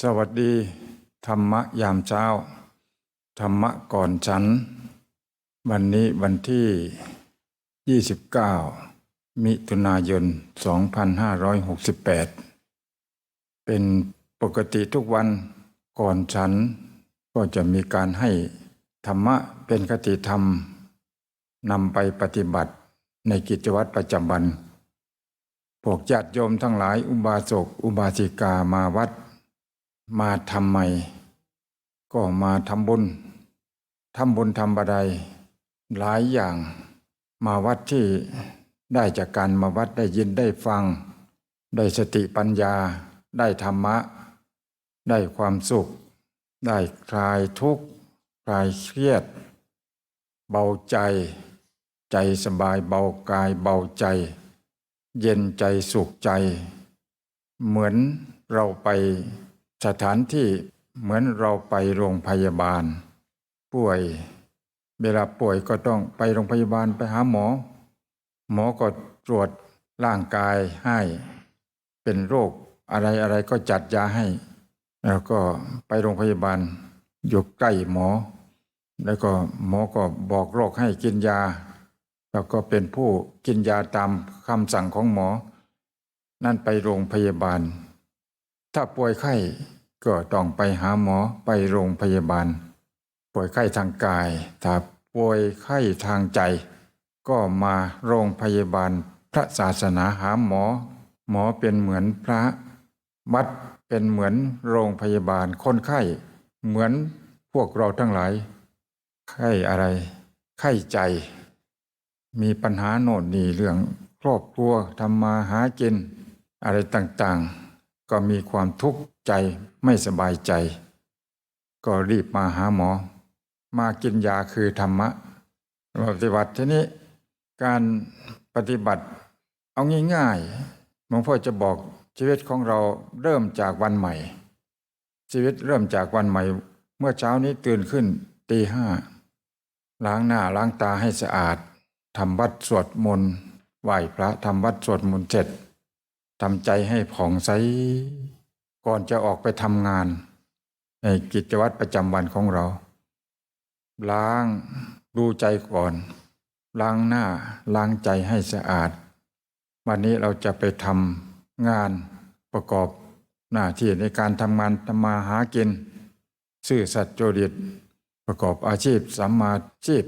สวัสดี ธรรมะยามเช้า ธรรมะก่อนฉัน วันนี้วันที่ 29 มิถุนายน 2568 เป็นปกติทุกวันก่อนฉัน ก็จะมีการให้ธรรมะเป็นคติธรรมนำไปปฏิบัติในกิจวัตรประจำวัน พวกญาติโยมทั้งหลายอุบาสกอุบาสิกามาวัด มาทำไม ก็มาทำบุญทำบุญทำบัไดหลายอย่างมาวัดที่ได้จากการมาวัดได้ยินได้ฟัง ได้สติปัญญา ได้ธรรมะ ได้ความสุข ได้คลายทุกข์คลายเครียด เบาใจ ใจสบายเบากายเบาใจ เย็นใจสุขใจ เหมือนเราไปสถานที่เหมือนเราไปโรงพยาบาล ป่วย เวลาป่วยก็ต้องไปโรงพยาบาลไปหาหมอ หมอก็ตรวจร่างกายให้ เป็นโรคอะไรอะไรก็จัดยาให้ แล้วก็ไปโรงพยาบาลอยู่ใกล้หมอ แล้วก็หมอก็บอกโรคให้กินยา แล้วก็เป็นผู้กินยาตามคำสั่งของหมอ นั่นไปโรงพยาบาล ถ้าป่วยไข้ก็ต้องไปหาหมอไปโรงพยาบาล ป่วยไข้ทางกาย ถ้าป่วยไข้ทางใจ ก็มาโรงพยาบาล พระศาสนาหาหมอ หมอเป็นเหมือนพระ วัดเป็นเหมือนโรงพยาบาลคนไข้ เหมือนพวกเราทั้งหลาย ไข้อะไร ไข้ใจ มีปัญหาโน่นนี่เรื่องครอบครัวทำมาหากิน อะไรต่างๆ ก็มีความทุกข์ใจไม่สบายใจ ก็รีบมาหาหมอ มากินยาคือธรรมะปฏิบัติทีนี้การปฏิบัติเอาง่ายๆหลวงพ่อจะบอกชีวิตของเราเริ่มจากวันใหม่ ชีวิตเริ่มจากวันใหม่ เมื่อเช้านี้ตื่นขึ้นตีห้าล้างหน้าล้างตาให้สะอาด ทำวัดสวดมนต์ไหว้พระทำวัดสวดมนต์เสร็จทำใจให้ผ่องใสก่อนจะออกไปทำงาน ในกิจวัตรประจำวันของเรา ล้างดูใจก่อน ล้างหน้าล้างใจให้สะอาด วันนี้เราจะไปทำงานประกอบหน้าที่ในการทำงานทำมาหากิน ซื่อสัตย์จริตประกอบอาชีพสัมมาชีพ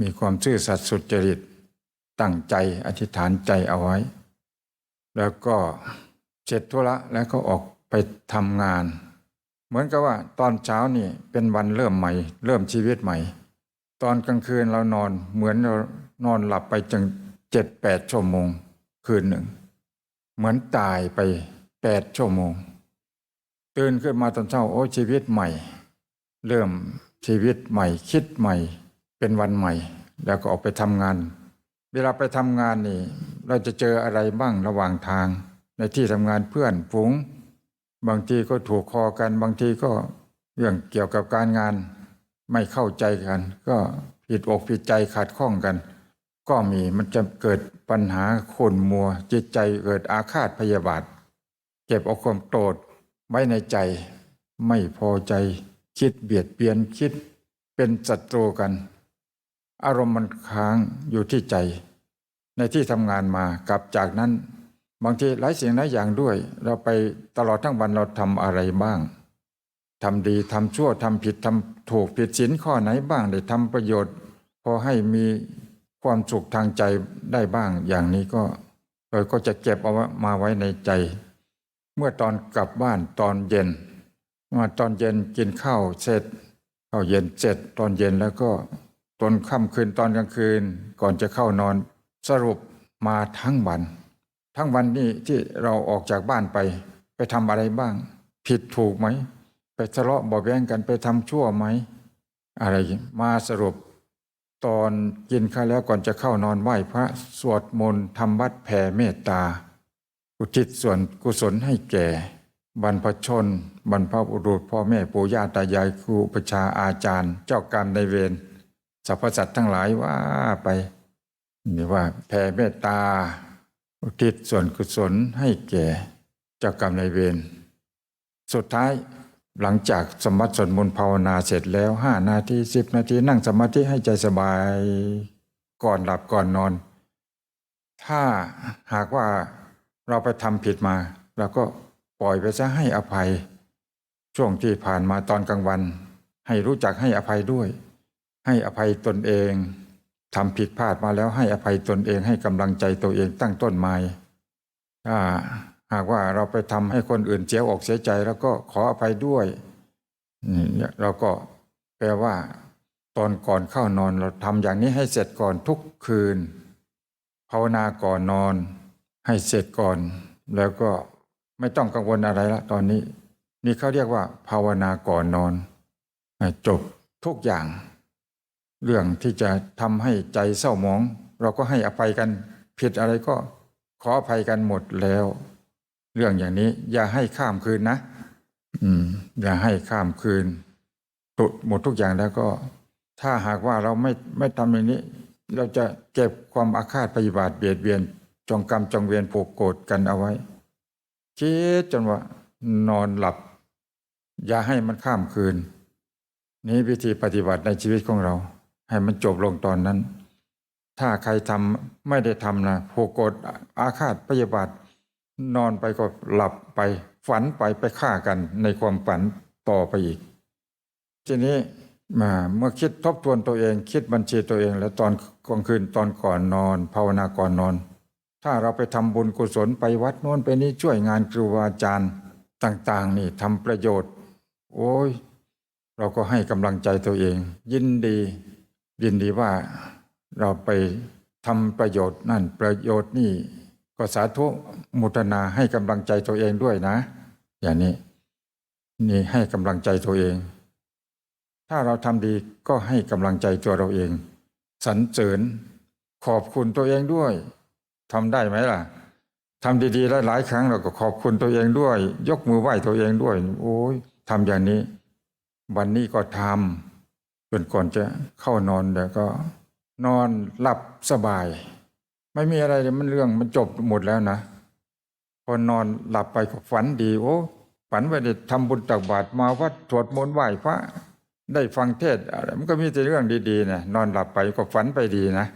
มีความซื่อสัตย์สุจริตตั้งใจอธิษฐานใจเอาไว้ แล้วก็เสร็จธุระแล้วก็ออกไปทำงาน เหมือนกับว่าตอนเช้านี่เป็นวันเริ่มใหม่ เริ่มชีวิตใหม่ ตอนกลางคืนเรานอนเหมือนเรานอนหลับไปจังเจ็ดแปดชั่วโมง คืนหนึ่ง เหมือนตายไปแปดชั่วโมง ตื่นขึ้นมาตอนเช้าโอ้ชีวิตใหม่ เริ่มชีวิตใหม่คิดใหม่ เป็นวันใหม่ แล้วก็ออกไปทำงาน เวลาไปทำงานนี่ เราจะเจออะไรบ้างระหว่างทาง ในที่ทำงานเพื่อนฝูง บางทีก็ถูกคอกัน บางทีก็เรื่องเกี่ยวกับการงาน ไม่เข้าใจกัน ก็ผิดอกผิดใจขาดข้องกัน ก็มีมันจะเกิดปัญหาขุ่นมัว จิตใจเกิดอาฆาตพยาบาท เก็บเอาความโกรธไว้ในใจ ไม่พอใจ คิดเบียดเบียนคิดเป็นศัตรูกัน อารมณ์มันค้างอยู่ที่ใจ ในที่ทำงานมากับจากนั้น บางทีหลายสิ่งหลายอย่างด้วย เราไปตลอดทั้งวันเราทำอะไรบ้างทำดีทำชั่วทำผิดทำถูกผิดศีลข้อไหนบ้างได้ทำประโยชน์ พอให้มีความสุขทางใจได้บ้าง อย่างนี้ก็เราก็จะเก็บเอามาไว้ในใจ เมื่อตอนกลับบ้านตอนเย็นมาตอนเย็นกินข้าวเสร็จข้าวเย็นเสร็จตอนเย็นแล้วก็ ตอนค่ำคืนตอนกลางคืนก่อนจะเข้านอน สรุปมาทั้งวัน ทั้งวันนี้ที่เราออกจากบ้านไป ไปทำอะไรบ้าง ผิดถูกไหม ไปทะเลาะบาะแว้งกันไปทำชั่วไหม อะไรมาสรุป ตอนกินข้าวแล้วก่อนจะเข้านอนไหว้พระสวดมนต์ทำวัดแผ่เมตตา อุทิศส่วนกุศลให้แก่ บรรพชน บรรพบุรุษพ่อแม่ปู่ย่าตายายครูประชาอาจารย์ เจ้ากรรมในเวร สรรพสัตว์ทั้งหลายว่าไปนี่ว่าแผ่เมตตา อุทิศส่วนกุศลให้แก่เจ้ากรรมนายเวรสุดท้ายหลังจากสมบัติสวดมนต์ภาวนาเสร็จแล้วห้านาทีสิบนาทีนั่งสมาธิให้ใจสบายก่อนหลับก่อนนอน ถ้าหากว่าเราไปทำผิดมาเราก็ปล่อยไปซะให้อภัย ช่วงที่ผ่านมาตอนกลางวัน ให้รู้จักให้อภัยด้วย ให้อภัยตนเองทำผิดพลาดมาแล้วให้อภัยตนเองให้กำลังใจตัวเองตั้งต้นใหม่ถ้าหากว่าเราไปทำให้คนอื่นเสียอกเสียใจ แล้วก็ขออภัยด้วยนี่เราก็แปลว่า ตอนก่อนเข้านอนเราทำอย่างนี้ให้เสร็จก่อนทุกคืน ภาวนาก่อนนอน ให้เสร็จก่อน แล้วก็ไม่ต้องกังวลอะไรละตอนนี้ นี่เขาเรียกว่า ภาวนาก่อนนอนจบทุกอย่าง เรื่องที่จะทำให้ใจเศร้าหมอง เราก็ให้อภัยกัน ผิดอะไรก็ขออภัยกันหมดแล้ว เรื่องอย่างนี้ อย่าให้ข้ามคืนนะ อืม อย่าให้ข้ามคืนตุหมดทุกอย่างแล้วก็ ถ้าหากว่าเราไม่ไม่ทำอย่างนี้ เราจะเก็บความอาฆาตพยาบาทเบียดเบียน จองกรรมจองเวียนผูกโกรธกันเอาไว้คิดจนว่านอนหลับ อย่าให้มันข้ามคืน นี้วิธีปฏิบัติในชีวิตของเรา ให้มันจบลงตอนนั้น ถ้าใครทำไม่ได้ทำนะผูกโกรธอาฆาตพยาบาท นอนไปก็หลับไป ฝันไปไปฆ่ากันในความฝันต่อไปอีก ทีนี้มาเมื่อคิดทบทวนตัวเอง คิดบัญชีตัวเอง แล้วตอนกลางคืนตอนก่อนนอน ภาวนาก่อนนอน ถ้าเราไปทำบุญกุศลไปวัดโน้นไปนี้ช่วยงานครูบาอาจารย์ต่าง ๆ นี่ทำประโยชน์ โอ้ย เราก็ให้กำลังใจตัวเอง ยินดี ยินดีว่าเราไปทำประโยชน์นั่นประโยชน์นี่ก็สาธุมุทนาให้กำลังใจตัวเองด้วยนะ อย่างนี้ นี่ให้กำลังใจตัวเอง ถ้าเราทำดีก็ให้กำลังใจตัวเราเองสรรเสริญขอบคุณตัวเองด้วยทำได้ไหมล่ะทำดีๆหลายๆครั้งเราก็ขอบคุณตัวเองด้วย ยกมือไหว้ตัวเองด้วย โอ้ยทำอย่างนี้ วันนี้ก็ทำ จนก่อนจะเข้านอนเดี๋ยวก็ นอนหลับสบาย ไม่มีอะไรเลยมันเรื่องมันจบหมดแล้วนะ พอนอนหลับไปก็ฝันดี โอ้ฝันว่าได้ทำบุญตักบาตรมาวัดสวดมนต์ไหว้พระได้ฟังเทศอะไรมันก็มีแต่เรื่องดีๆนะนอนหลับไปก็ฝันไปดีนะ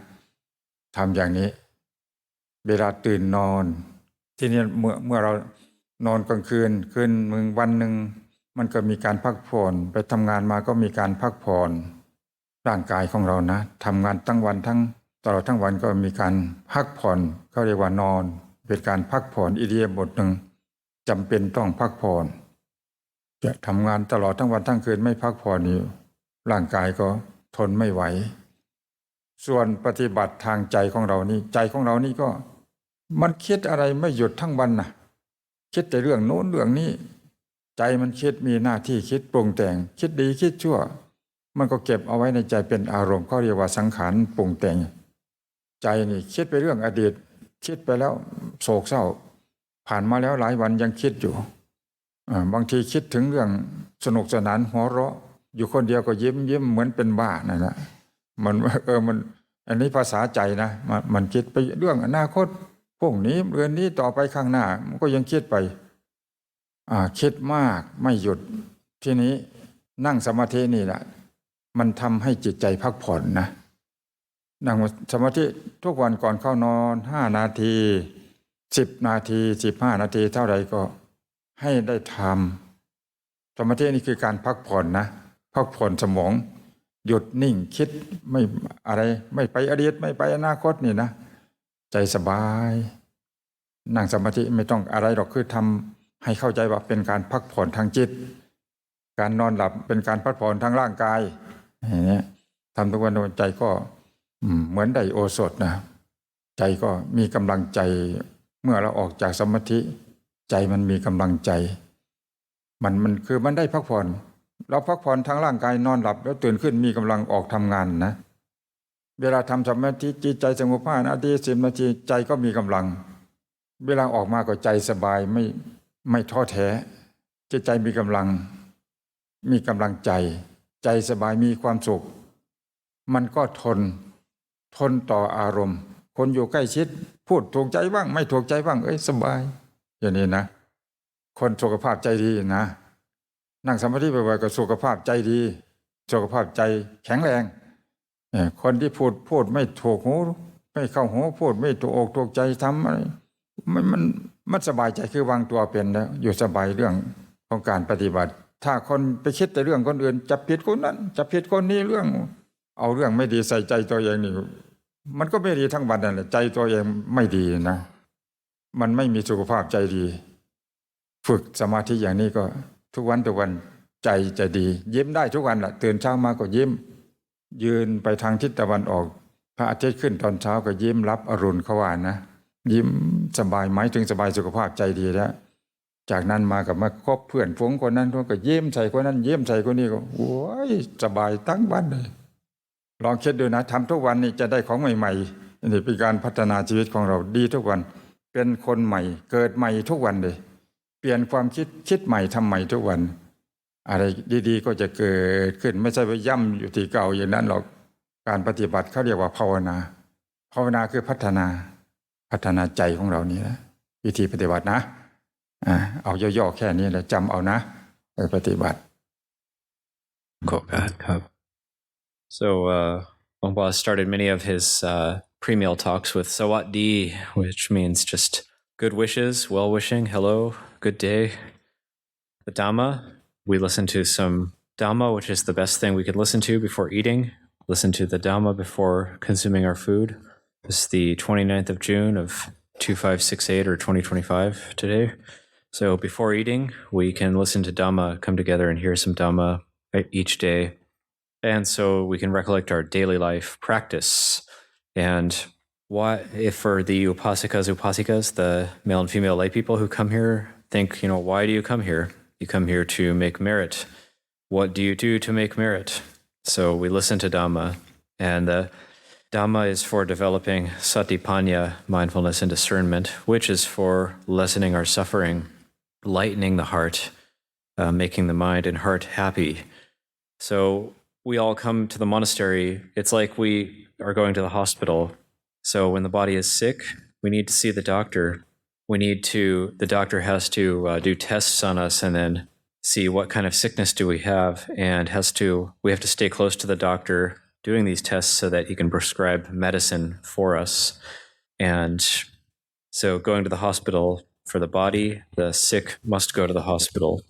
ทำอย่างนี้ เวลาตื่นนอน ที่นี่เมื่อเมื่อเรานอนกลางคืนคืนมึงวันหนึ่ง มันก็มีการพักผ่อนไปทำงานมาก็มีการพักผ่อนร่างกายของเรานะทำงานทั้งวันทั้งตลอดทั้งวันก็มีการพักผ่อนเขาเรียกว่านอน เป็นการพักผ่อนอิเดียบทหนึ่งจำเป็นต้องพักผ่อนจะทำงานตลอดทั้งวันทั้งคืนไม่พักผ่อนนี่ร่างกายก็ทนไม่ไหว ส่วนปฏิบัติทางใจของเรานี่ใจของเรานี่ก็ มันคิดอะไรไม่หยุดทั้งวันนะคิดแต่เรื่องโน้นเรื่องนี้ ใจมันคิดมีหน้าที่คิดปรุงแต่ง คิดดีคิดชั่ว มันก็เก็บเอาไว้ในใจเป็นอารมณ์เขาเรียกว่าสังขารปรุงแต่ง ใจนี่คิดไปเรื่องอดีต คิดไปแล้วโศกเศร้า ผ่านมาแล้วหลายวันยังคิดอยู่บางทีคิดถึงเรื่องสนุกสนานหัวเราะ อยู่คนเดียวก็ยิ้มยิ้มเหมือนเป็นบ้านั่นแหละมันเออมัน อันนี้ภาษาใจนะมันคิดไปเรื่องอนาคตพวกนี้เรือนนี้ต่อไปข้างหน้ามันก็ยังคิดไป คิดมากไม่หยุดทีนี้นั่งสมาธินี่แหละมันทำให้จิตใจพักผ่อนนะนั่งสมาธิทุกวันก่อนเข้านอนห้านาทีสิบนาทีสิบห้านาทีเท่าไรก็ให้ได้ทำสมาธินี่คือการพักผ่อนนะพักผ่อนสมอง หยุดนิ่งคิดไม่อะไรไม่ไปอดีตไม่ไปอนาคตนี่นะ ใจสบาย นั่งสมาธิไม่ต้องอะไรหรอกคือทำ ให้เข้าใจว่าเป็นการพักผ่อนทางจิต การนอนหลับเป็นการพักผ่อนทางร่างกายอย่างนี้ทำทุกวันใจก็เหมือนได้โอสถนะ ใจก็มีกำลังใจเมื่อเราออกจากสมาธิ ใจมันมีกำลังใจ มันมันคือมันได้พักผ่อน เราพักผ่อนทางร่างกายนอนหลับ แล้วตื่นขึ้นมีกำลังออกทำงานนะ เวลาทำสมาธิจิตใจสงบห้านาทีสิบนาทีใจก็มีกำลัง เวลาออกมาก็ใจสบายไม่ ไม่ท้อแท้จิตใจมีกำลัง มีกำลังใจ ใจสบายมีความสุข มันก็ทน ทนต่ออารมณ์ คนอยู่ใกล้ชิด พูดถูกใจบ้าง ไม่ถูกใจบ้าง เอ้ยสบาย อย่างนี้นะ คนสุขภาพใจดีนะ นั่งสมาธิบ่อยๆก็สุขภาพใจดี สุขภาพใจแข็งแรงคนที่พูดพูดไม่ถูกหู ไม่เข้าหูพูดไม่ถูกอกถูกใจทำอะไรมันมัน มันสบายใจคือวางตัวเป็นแล้วอยู่สบายเรื่องของการปฏิบัติ ถ้าคนไปคิดแต่เรื่องคนอื่นจะผิดคนนั้นจะผิดคนนี้เรื่อง เอาเรื่องไม่ดีใส่ใจตัวเองนี่มันก็ไม่ดีทั้งวันนั่นแหละใจตัวเองไม่ดีนะ มันไม่มีสุขภาพใจดี ฝึกสมาธิอย่างนี้ก็ ทุกวันทุกวันใจจะดี ยิ้มได้ทุกวันแหละตื่นเช้ามาก็ยิ้ม ยืนไปทางทิศตะวันออก พระอาทิตย์ขึ้นตอนเช้าก็ยิ้มรับอรุณเขาว่านะ ยิ้มสบายไหมถึงสบายสุขภาพใจดีแล้วจากนั้นมากับมาคบเพื่อนฝูงคนนั้นคนก็เยิ้มใส่คนนั้นเยิ้มใส่คนนี้ก็โอ้ยสบายทั้งวันเลยลองคิดดูนะทำทุกวันนี่จะได้ของใหม่ๆนี่เป็นการพัฒนาชีวิตของเราดีทุกวัน เป็นคนใหม่ เกิดใหม่ทุกวันเลย เปลี่ยนความคิดคิดใหม่ทำใหม่ทุกวัน อะไรดีๆ ก็จะเกิดขึ้นไม่ใช่ไปย่ำอยู่ที่เก่าอย่างนั้นหรอกการปฏิบัติเขาเรียกว่าภาวนา ภาวนาคือพัฒนา พัฒนาใจของเรานี่นะวิธีปฏิบัตินะอ่าเอาย่อๆแค่นี้แหละจำเอานะไปปฏิบัติ Kokat Cup. So, uh, Wangpa started many of his uh, pre meal talks with Sawat Di, which means just good wishes, well wishing, hello, good day. The Dhamma, we listen to some Dhamma, which is the best thing we could listen to before eating. Listen to the Dhamma before consuming our food. Is the 29th of June of 2568 or 2025 today. So before eating, we can listen to Dhamma, come together and hear some Dhamma each day. And so we can recollect our daily life practice. And what if for the upasikas, upasikas, the male and female lay people who come here, think, you know, why do you come here? You come here to make merit. What do you do to make merit? So we listen to Dhamma, and the Dhamma is for developing satipanya, mindfulness and discernment, which is for lessening our suffering, lightening the heart, uh, making the mind and heart happy. So we all come to the monastery. It's like we are going to the hospital. So when the body is sick, we need to see the doctor. We need to, the doctor has to uh, do tests on us and then see what kind of sickness do we have and has to, we have to stay close to the doctor doing these tests so that he can prescribe medicine for us. And so going to the hospital for the body, the sick must go to the hospital.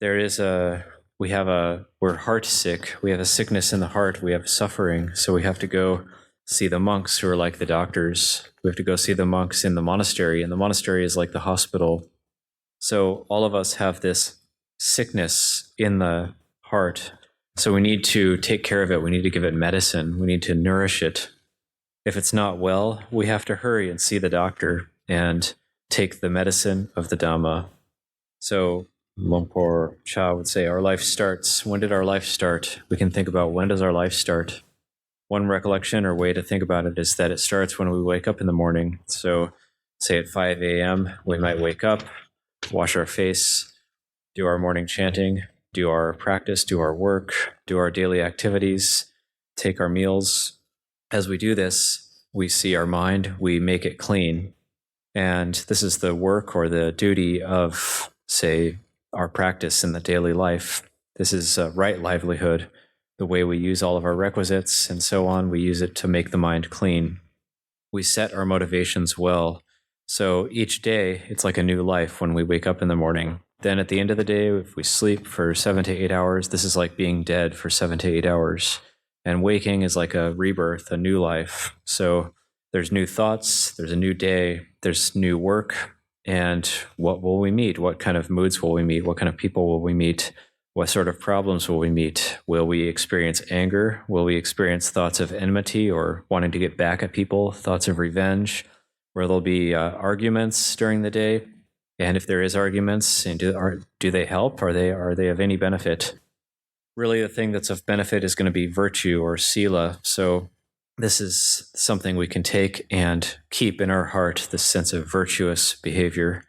There is a, we have a, we're heart sick. We have a sickness in the heart. We have suffering. So we have to go see the monks who are like the doctors. We have to go see the monks in the monastery, and the monastery is like the hospital. So all of us have this sickness in the heart. So we need to take care of it. We need to give it medicine. We need to nourish it. If it's not well, we have to hurry and see the doctor and take the medicine of the Dhamma. So Lumpur Cha would say, Our life starts. When did our life start? We can think about when does our life start? One recollection or way to think about it is that it starts when we wake up in the morning. So, say at 5 a.m., we might wake up, wash our face, do our morning chanting, do our practice, do our work, do our daily activities, take our meals. As we do this, we see our mind, we make it clean. And this is the work or the duty of, say, our practice in the daily life. This is a right livelihood. The way we use all of our requisites and so on, we use it to make the mind clean. We set our motivations well. So each day, it's like a new life when we wake up in the morning. Then at the end of the day, if we sleep for seven to eight hours, this is like being dead for seven to eight hours. And waking is like a rebirth, a new life. So there's new thoughts, there's a new day, there's new work, and what will we meet? What kind of moods will we meet? What kind of people will we meet? What sort of problems will we meet? Will we experience anger? Will we experience thoughts of enmity or wanting to get back at people? Thoughts of revenge? Where there'll be uh, arguments during the day? And if there is arguments, and do, are, do they help? Are they are they of any benefit? Really, the thing that's of benefit is going to be virtue or sila. So this is something we can take and keep in our heart this sense of virtuous behavior.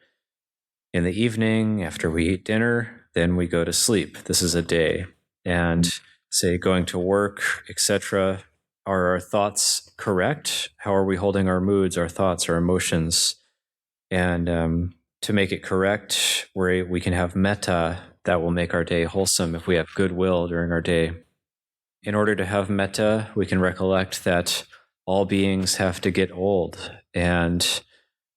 In the evening, after we eat dinner, then we go to sleep. This is a day. And say going to work, etc. Are our thoughts correct? How are we holding our moods, our thoughts, our emotions? And um, to make it correct, where we can have metta that will make our day wholesome if we have goodwill during our day. In order to have metta, we can recollect that all beings have to get old and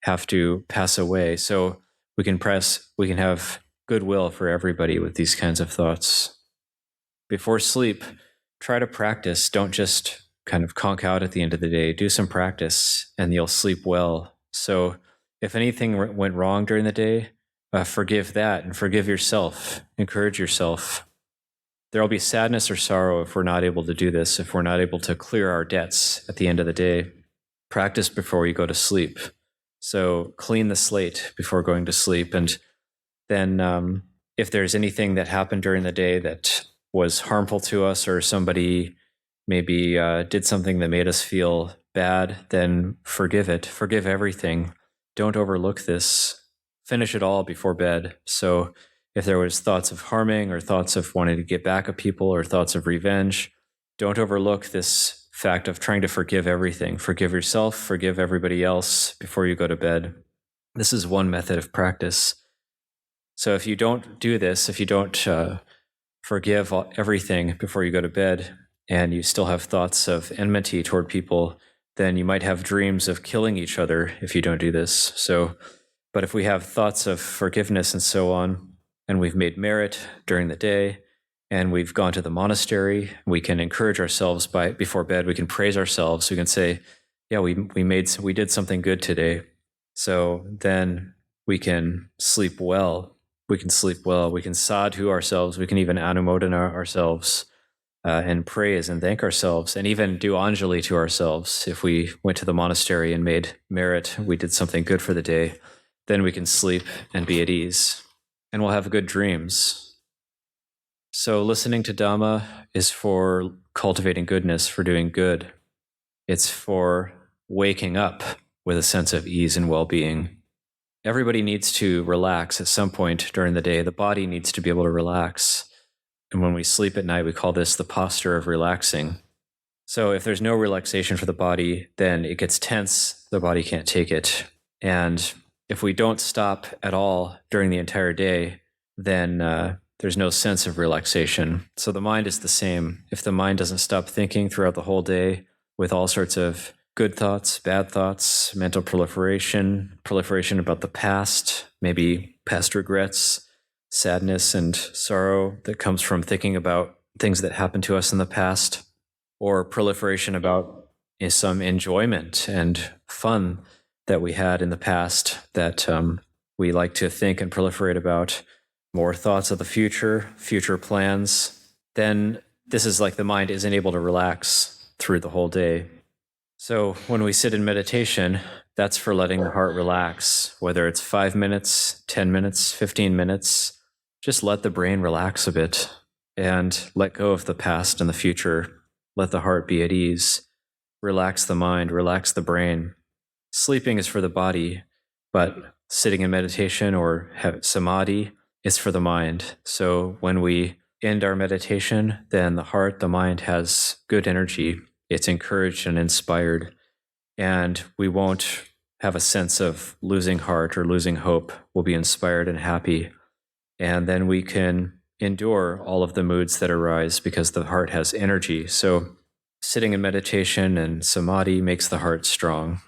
have to pass away. So we can press, we can have goodwill for everybody with these kinds of thoughts. Before sleep, try to practice. Don't just kind of conk out at the end of the day. Do some practice and you'll sleep well. So if anything went wrong during the day, uh, forgive that and forgive yourself. Encourage yourself. There will be sadness or sorrow if we're not able to do this, if we're not able to clear our debts at the end of the day. Practice before you go to sleep. So clean the slate before going to sleep. And then um, if there's anything that happened during the day that was harmful to us or somebody maybe uh, did something that made us feel bad, then forgive it. Forgive everything. Don't overlook this. Finish it all before bed. So if there was thoughts of harming or thoughts of wanting to get back at people or thoughts of revenge, don't overlook this fact of trying to forgive everything. Forgive yourself, forgive everybody else before you go to bed. This is one method of practice. So if you don't do this, if you don't uh, forgive everything before you go to bed, and you still have thoughts of enmity toward people, then you might have dreams of killing each other if you don't do this. So, but if we have thoughts of forgiveness and so on, and we've made merit during the day, and we've gone to the monastery, we can encourage ourselves by before bed. We can praise ourselves. We can say, "Yeah, we we made we did something good today." So then we can sleep well. We can sleep well. We can sadhu ourselves. We can even anumodana ourselves uh, and praise and thank ourselves, and even do anjali to ourselves. If we went to the monastery and made merit, we did something good for the day, then we can sleep and be at ease, and we'll have good dreams. So, listening to Dhamma is for cultivating goodness, for doing good. It's for waking up with a sense of ease and well being. Everybody needs to relax at some point during the day. The body needs to be able to relax. And when we sleep at night, we call this the posture of relaxing. So if there's no relaxation for the body, then it gets tense. The body can't take it. And if we don't stop at all during the entire day, then uh, there's no sense of relaxation. So the mind is the same. If the mind doesn't stop thinking throughout the whole day with all sorts of good thoughts, bad thoughts, mental proliferation, proliferation about the past, maybe past regrets, sadness and sorrow that comes from thinking about things that happened to us in the past, or proliferation about some enjoyment and fun that we had in the past that um, we like to think and proliferate about, more thoughts of the future, future plans, then this is like the mind isn't able to relax through the whole day. So when we sit in meditation, that's for letting the heart relax, whether it's five minutes, 10 minutes, 15 minutes. Just let the brain relax a bit and let go of the past and the future. Let the heart be at ease. Relax the mind, relax the brain. Sleeping is for the body, but sitting in meditation or samadhi is for the mind. So when we end our meditation, then the heart, the mind has good energy. It's encouraged and inspired. And we won't have a sense of losing heart or losing hope. We'll be inspired and happy. And then we can endure all of the moods that arise because the heart has energy. So sitting in meditation and samadhi makes the heart strong.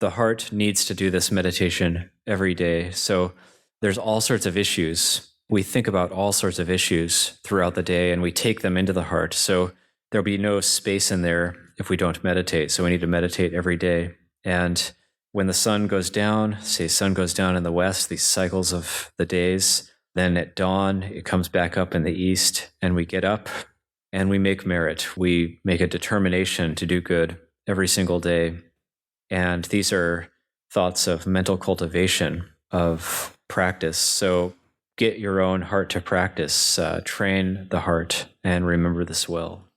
The heart needs to do this meditation every day. So there's all sorts of issues. We think about all sorts of issues throughout the day and we take them into the heart. So there'll be no space in there if we don't meditate. So we need to meditate every day. And when the sun goes down, say sun goes down in the west, these cycles of the days, then at dawn it comes back up in the east and we get up and we make merit. We make a determination to do good every single day. And these are thoughts of mental cultivation, of practice. So get your own heart to practice, uh, train the heart, and remember this well.